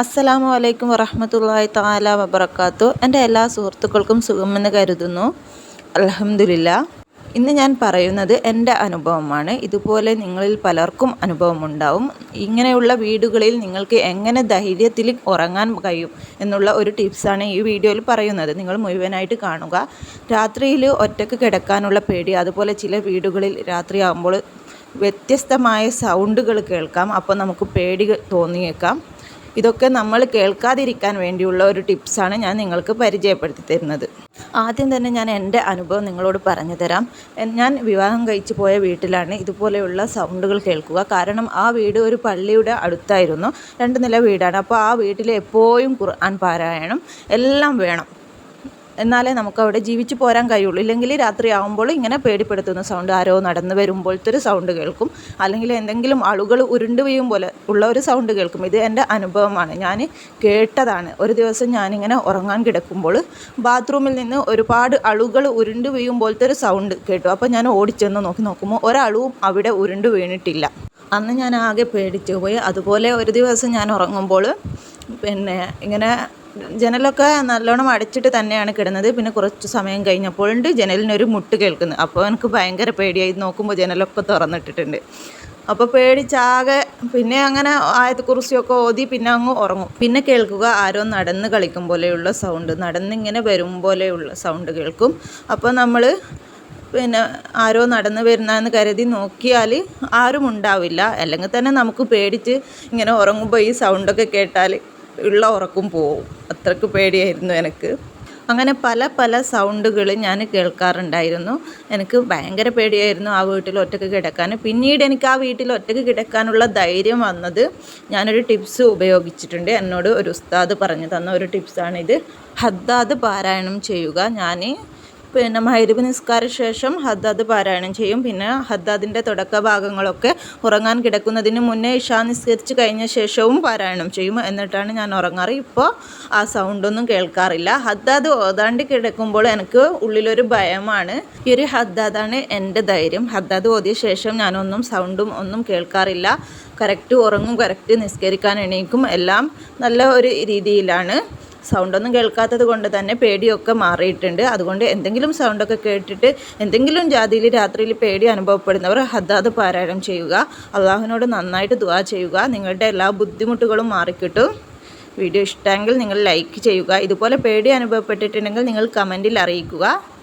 അസ്സലാമു അലൈക്കും വറഹമത്തല്ലാഹി താല വബർക്കാത്തു എന്റെ എല്ലാ സുഹൃത്തുക്കൾക്കും സുഖമെന്ന് കരുതുന്നു. അലഹമില്ല ഇന്ന് ഞാൻ പറയുന്നത് എന്റെ അനുഭവമാണ്. ഇതുപോലെ നിങ്ങളിൽ പലർക്കും അനുഭവമുണ്ടാവും. ഇങ്ങനെയുള്ള വീടുകളിൽ നിങ്ങൾക്ക് എങ്ങനെ ധൈര്യത്തിൽ ഉറങ്ങാൻ കഴിയും എന്നുള്ള ഒരു ടിപ്സാണ് ഈ വീഡിയോയിൽ പറയുന്നത്. നിങ്ങൾ മുഴുവനായിട്ട് കാണുക. രാത്രിയിൽ ഒറ്റയ്ക്ക് കിടക്കാനുള്ള പേടി അതുപോലെ ചില വീടുകളിൽ രാത്രിയാകുമ്പോൾ വ്യത്യസ്തമായ സൗണ്ടുകൾ കേൾക്കാം. അപ്പോൾ നമുക്ക് പേടി തോന്നിയേക്കാം. ഇതൊക്കെ നമ്മൾ കേൾക്കാതിരിക്കാൻ വേണ്ടിയുള്ള ഒരു ടിപ്സാണ് ഞാൻ നിങ്ങൾക്ക് പരിചയപ്പെടുത്തി തരുന്നത്. ആദ്യം തന്നെ ഞാൻ എന്റെ അനുഭവം നിങ്ങളോട് പറഞ്ഞു തരാം. ഞാൻ വിവാഹം കഴിച്ചു പോയ വീട്ടിലാണ് ഇതുപോലെയുള്ള സൗണ്ടുകൾ കേൾക്കുക. കാരണം ആ വീട് ഒരു പള്ളിയുടെ അടുത്തായിരുന്നു. രണ്ട് നില വീടാണ്. അപ്പോൾ ആ വീട്ടിൽ എപ്പോഴും ഖുർആൻ പാരായണം എല്ലാം വേണം. എന്നാലേ നമുക്ക് അവിടെ ജീവിച്ചു പോരാൻ കഴിയുള്ളൂ. ഇല്ലെങ്കിൽ രാത്രി ആകുമ്പോൾ ഇങ്ങനെ പേടിപ്പെടുത്തുന്ന സൗണ്ട് ആരോ നടന്നു വരുമ്പോഴത്തെ ഒരു സൗണ്ട് കേൾക്കും. അല്ലെങ്കിൽ എന്തെങ്കിലും ആളുകൾ ഉരുണ്ട് വീഴും പോലെ ഉള്ള ഒരു സൗണ്ട് കേൾക്കും. ഇത് എന്റെ അനുഭവമാണ്. ഞാൻ കേട്ടതാണ്. ഒരു ദിവസം ഞാനിങ്ങനെ ഉറങ്ങാൻ കിടക്കുമ്പോൾ ബാത്റൂമിൽ നിന്ന് ഒരുപാട് അളുകൾ ഉരുണ്ട് വീഴും പോലത്തെ ഒരു സൗണ്ട് കേട്ടു. അപ്പോൾ ഞാൻ ഓടിച്ചെന്ന് നോക്കി നോക്കുമ്പോൾ ഒരളവും അവിടെ ഉരുണ്ട് വീണിട്ടില്ല. അന്ന് ഞാൻ ആകെ പേടിച്ചു പോയി. അതുപോലെ ഒരു ദിവസം ഞാൻ ഉറങ്ങുമ്പോൾ പിന്നെ ഇങ്ങനെ ജനലൊക്കെ നല്ലോണം അടച്ചിട്ട് തന്നെയാണ് കിടന്നത്. പിന്നെ കുറച്ച് സമയം കഴിഞ്ഞപ്പോഴുണ്ട് ജനലിനൊരു മുട്ട് കേൾക്കുന്നത് അപ്പോൾ എനിക്ക് ഭയങ്കര പേടിയായി. നോക്കുമ്പോൾ ജനലൊക്കെ തുറന്നിട്ടിട്ടുണ്ട്. അപ്പോൾ പേടിച്ചാകെ പിന്നെ അങ്ങനെ ആയത് കുറിച്ചൊക്കെ ഓതി പിന്നെ അങ്ങ് ഉറങ്ങും. പിന്നെ കേൾക്കുക ആരോ നടന്ന് കളിക്കും പോലെയുള്ള സൗണ്ട്. നടന്നിങ്ങനെ വരും പോലെയുള്ള സൗണ്ട് കേൾക്കും. അപ്പോൾ നമ്മൾ പിന്നെ ആരോ നടന്നു വരുന്നതെന്ന് കരുതി നോക്കിയാൽ ആരും ഉണ്ടാവില്ല. അല്ലെങ്കിൽ തന്നെ നമുക്ക് പേടിച്ച് ഇങ്ങനെ ഉറങ്ങുമ്പോൾ ഈ സൗണ്ടൊക്കെ കേട്ടാൽ ഉള്ള ഉറക്കും പോവും. അത്രയ്ക്ക് പേടിയായിരുന്നു എനിക്ക്. അങ്ങനെ പല പല സൗണ്ടുകൾ ഞാൻ കേൾക്കാറുണ്ടായിരുന്നു. എനിക്ക് ഭയങ്കര പേടിയായിരുന്നു ആ വീട്ടിൽ ഒറ്റയ്ക്ക് കിടക്കാൻ. പിന്നീട് എനിക്ക് ആ വീട്ടിൽ ഒറ്റയ്ക്ക് കിടക്കാനുള്ള ധൈര്യം വന്നത് ഞാനൊരു ടിപ്സ് ഉപയോഗിച്ചിട്ടുണ്ട്. എന്നോട് ഒരു ഉസ്താദ് പറഞ്ഞു തന്ന ഒരു ടിപ്സാണിത്. ഹദ്ദാദ് പാരായണം ചെയ്യുക. ഞാൻ പിന്നെ മഹരിബ് നിസ്കാര ശേഷം ഹദ്ദാദ് പാരായണം ചെയ്യും. പിന്നെ ഹദ്ദാദിന്റെ തുടക്ക ഭാഗങ്ങളൊക്കെ ഉറങ്ങാൻ കിടക്കുന്നതിന് മുന്നേ ഇഷാ നിസ്കരിച്ച് കഴിഞ്ഞ ശേഷവും പാരായണം ചെയ്യും എന്നിട്ടാണ് ഞാൻ ഉറങ്ങാറ്. ഇപ്പോൾ ആ സൗണ്ടൊന്നും കേൾക്കാറില്ല. ഹദ്ദാദ് ഓതാണ്ട് കിടക്കുമ്പോൾ എനിക്ക് ഉള്ളിലൊരു ഭയമാണ്. ഈ ഒരു ഹദ്ദാദാണ് എന്റെ ധൈര്യം. ഹദ്ദാദ് ഓതിയ ശേഷം ഞാനൊന്നും സൗണ്ടും ഒന്നും കേൾക്കാറില്ല. കറക്റ്റ് ഉറങ്ങും കറക്റ്റ് നിസ്കരിക്കാൻ എണീക്കും. എല്ലാം നല്ല ഒരു രീതിയിലാണ്. സൗണ്ടൊന്നും കേൾക്കാത്തത് കൊണ്ട് തന്നെ പേടിയൊക്കെ മാറിയിട്ടുണ്ട്. അതുകൊണ്ട് എന്തെങ്കിലും സൗണ്ടൊക്കെ കേട്ടിട്ട് എന്തെങ്കിലും ജാതിയിൽ രാത്രിയിൽ പേടി അനുഭവപ്പെടുന്നവർ ഹദ്ദാദ് പാരായണം ചെയ്യുക. അള്ളാഹുവിനോട് നന്നായിട്ട് ദുവാ ചെയ്യുക. നിങ്ങളുടെ എല്ലാ ബുദ്ധിമുട്ടുകളും മാറിക്കിട്ടും. വീഡിയോ ഇഷ്ടമെങ്കിൽ നിങ്ങൾ ലൈക്ക് ചെയ്യുക. ഇതുപോലെ പേടി അനുഭവപ്പെട്ടിട്ടുണ്ടെങ്കിൽ നിങ്ങൾ കമന്റിൽ അറിയിക്കുക.